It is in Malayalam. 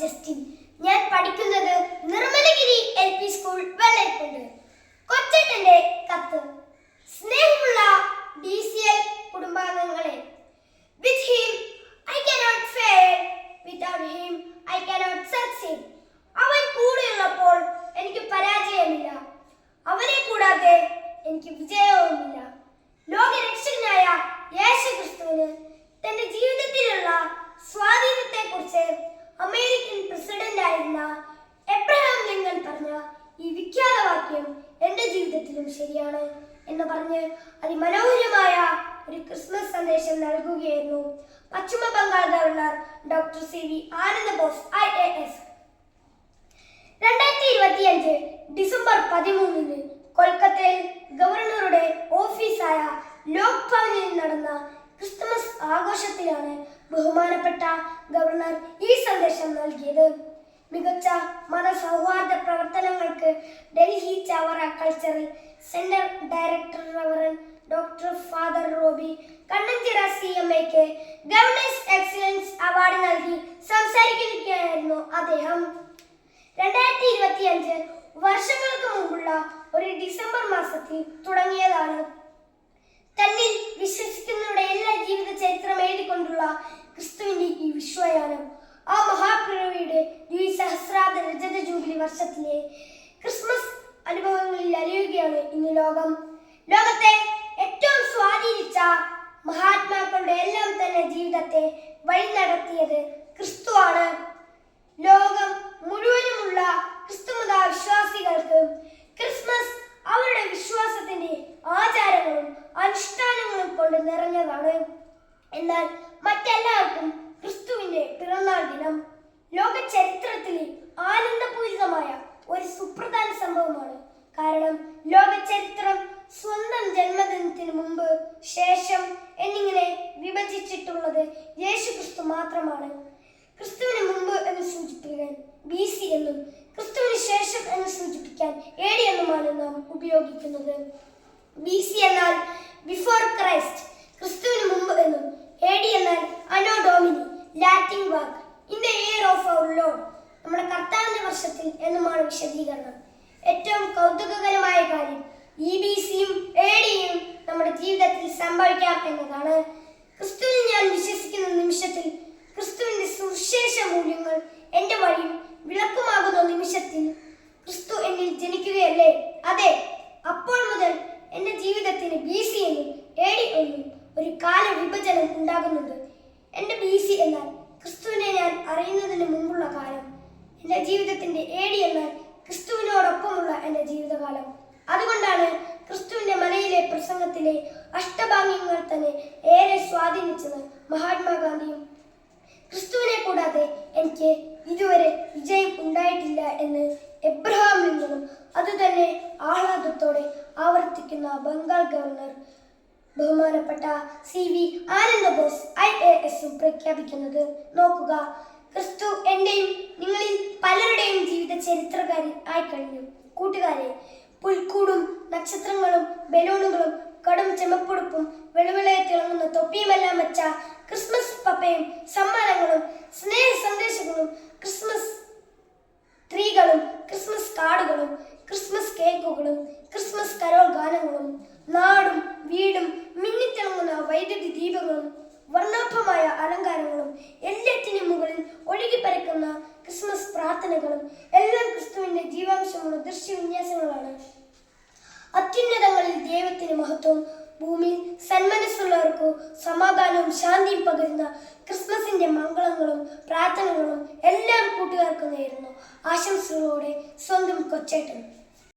ജസ്റ്റിൻ. ഞാൻ പഠിക്കുന്നത് Nirmalagiri L P school Vellarikundu കൊച്ചേട്ടന്റെ കത്ത്. സ്നേഹമുള്ള ഡി സി എൽ കുടുംബാംഗങ്ങളെ with I cannot I cannot കൂടെയുള്ളപ്പോൾ എനിക്ക് പരാജയമില്ല. അവനെ കൂടാതെ എനിക്ക് വിജയവുമില്ല. ശരിയാണ് എന്ന് പറഞ്ഞ് അതിമനോഹരമായ ഒരു ക്രിസ്മസ് സന്ദേശം നൽകുകയായിരുന്നു. പശ്ചിമ Bengal governor doctor C V Ananda Bose I A S. രണ്ടായിരത്തി ഇരുപത്തിയഞ്ച് ഡിസംബർ പതിമൂന്നിന് കൊൽക്കത്തയിൽ ഗവർണറുടെ ഓഫീസായ ലോക് ഭവനിൽ നടന്ന ക്രിസ്തുമസ് ആഘോഷത്തിലാണ് ബഹുമാനപ്പെട്ട ഗവർണർ ഈ സന്ദേശം നൽകിയത്. മികച്ച മതസൗഹാർദ്ദ പ്രവർത്തനങ്ങൾക്ക് Delhi Chavara cultural centre director reverend doctor father Robi Kannanchira C M എക്ക് ഗവർണൻസ് എക്സലൻസ് അവാർഡ് നൽകി സംസാരിക്കുകയായിരുന്നു അദ്ദേഹം. രണ്ടായിരത്തി ഇരുപത്തി അഞ്ച് വർഷങ്ങൾക്ക് മുമ്പുള്ള ഒരു ഡിസംബർ മാസത്തിൽ തുടങ്ങിയതാണ്. തന്നിൽ വിശ്വസിക്കുന്നവരുടെ എല്ലാ ജീവിത ചരിത്രം എഴുതിക്കൊണ്ടുള്ള ക്രിസ്തുവിന്റെ ഈ വിശ്വയാനം. ആ മഹാപ്രവിയുടെ ദ്വിസഹസ്രാബ്ദ രജത ജൂബിലി വർഷത്തിലെ ക്രിസ്മസ് അനുഭവങ്ങളിൽ അലിയുകയാണ് ഇന്ന് ലോകം. ലോകത്തെ ഏറ്റവും സ്വാധീനിച്ച മഹാത്മാക്കളുടെ എല്ലാം തന്നെ ജീവിതത്തെ വഴി നടത്തിയത് ക്രിസ്തുവാണ്. ലോകം മുഴുവനുമുള്ള ക്രിസ്തുമത വിശ്വാസികൾക്ക് ക്രിസ്മസ് അവരുടെ വിശ്വാസത്തിന്റെ ആചാരങ്ങളും അനുഷ്ഠാനങ്ങളും കൊണ്ട് നിറഞ്ഞതാണ്. എന്നാൽ മറ്റെല്ലാവർക്കും ക്രിസ്തുവിന്റെ പിറന്നാൾ ദിനം ലോക ചരിത്രത്തിലെ ആനന്ദപൂരിതമായ ഒരു സുപ്രധാന സംഭവമാണ് കാരണം ലോക ചരിത്രം സ്വന്തം ജന്മദിനത്തിന് മുമ്പ് ശേഷം എന്നിങ്ങനെ വിഭജിച്ചിട്ടുള്ളത് യേശു ക്രിസ്തു മാത്രമാണ്. ക്രിസ്തുവിന് മുമ്പ് എന്ന് സൂചിപ്പിക്കാൻ ബി സി എന്നും ക്രിസ്തുവിന് ശേഷം എന്ന് സൂചിപ്പിക്കാൻ എ ഡി എന്നുമാണ് നാം ഉപയോഗിക്കുന്നത്. ബി സി എന്നാൽ ബിഫോർ ക്രൈസ്റ്റ് ക്രിസ്തുവിന് മുമ്പ് എന്നും എ ഡി എന്നാൽ anno domini Latin walk in the year of our lord നമ്മുടെ കർത്താവിന്റെ വർഷത്തിൽ എന്നുമാണ് വിശദീകരണം. ഏറ്റവും കൗതുകകരമായ കാര്യം ഇ ബി സിയും എ ഡിയും നമ്മുടെ ജീവിതത്തിൽ സംഭവിക്കാം എന്നതാണ്. ക്രിസ്തുവിൽ ഞാൻ വിശ്വസിക്കുന്ന നിമിഷത്തിൽ ക്രിസ്തുവിന്റെ സുവിശേഷ മൂല്യങ്ങൾ എന്റെ വഴി വിളക്കുമാകുന്ന നിമിഷത്തിൽ ക്രിസ്തു എന്നിൽ ജനിക്കുകയല്ലേ? അതെ അപ്പോൾ മുതൽ എന്റെ ജീവിതത്തിന് ബി സി എന്നും എ ഡി എന്നും ഒരു കാല വിഭജനം ഉണ്ടാകുന്നുണ്ട്. എന്റെ ബി സി എന്നാൽ ക്രിസ്തുവിനെ ഞാൻ അറിയുന്നതിന് മുമ്പുള്ള കാലം. എന്റെ ജീവിതത്തിന്റെ എ ഡി എന്നാൽ ക്രിസ്തുവിനോടൊപ്പമുള്ള എന്റെ ജീവിതകാലം. അതുകൊണ്ടാണ് ക്രിസ്തുവിന്റെ മലയിലെ പ്രസംഗത്തിലെ അഷ്ടഭാഗ്യങ്ങൾ തന്നെ ഏറെ സ്വാധീനിച്ചത് മഹാത്മാഗാന്ധിയും. ക്രിസ്തുവിനെ കൂടാതെ എനിക്ക് ഇതുവരെ വിജയം ഉണ്ടായിട്ടില്ല എന്ന് എബ്രഹാം ലിങ്കനും അതുതന്നെ ആഹ്ലാദത്തോടെ ആവർത്തിക്കുന്ന ബംഗാൾ ഗവർണർ ബഹുമാനപ്പെട്ട C V Anandabose I A എസും പ്രഖ്യാപിക്കുന്നത് നോക്കുക. ക്രിസ്തു എന്റെയും നിങ്ങളിൽ പലരുടെയും ജീവിത ചരിത്രകാരൻ ആയിക്കഴിഞ്ഞു. കൂട്ടുകാരെ പുൽക്കൂടും നക്ഷത്രങ്ങളും ബലൂണുകളും കടും ചെമപ്പൊടുപ്പും വെളുവിളയെ തിളങ്ങുന്ന തൊപ്പിയുമെല്ലാം വെച്ച ക്രിസ്മസ് പപ്പയും സമ്മാനങ്ങളും സ്നേഹ സന്ദേശങ്ങളും ക്രിസ്മസ് ട്രീകളും ക്രിസ്മസ് കാർഡുകളും ക്രിസ്മസ് കേക്കുകളും ക്രിസ്മസ് കരോൾ ഗാനങ്ങളും നാടും വീടും മിന്നിത്തിളങ്ങുന്ന വൈദ്യുതി ദീപങ്ങളും വർണാഭമായ അലങ്കാരങ്ങളും എല്ലാറ്റിനും മുകളിൽ ഒഴുകി പരക്കുന്ന ക്രിസ്മസ് പ്രാർത്ഥനകളും എല്ലാം ക്രിസ്തുവിന്റെ ജീവാംശമുള്ള ദൃശ്യവിന്യാസങ്ങളാണ്. അത്യുന്നതങ്ങളിൽ ദൈവത്തിന് മഹത്വം ഭൂമിയിൽ സന്മനസ്സുള്ളവർക്കു സമാധാനവും ശാന്തിയും പകരുന്ന ക്രിസ്മസിന്റെ മംഗളങ്ങളും പ്രാർത്ഥനകളും എല്ലാം കൂട്ടുകാർക്ക് നേരുന്നു. ആശംസകളോടെ സ്വന്തം കൊച്ചേട്ടൻ.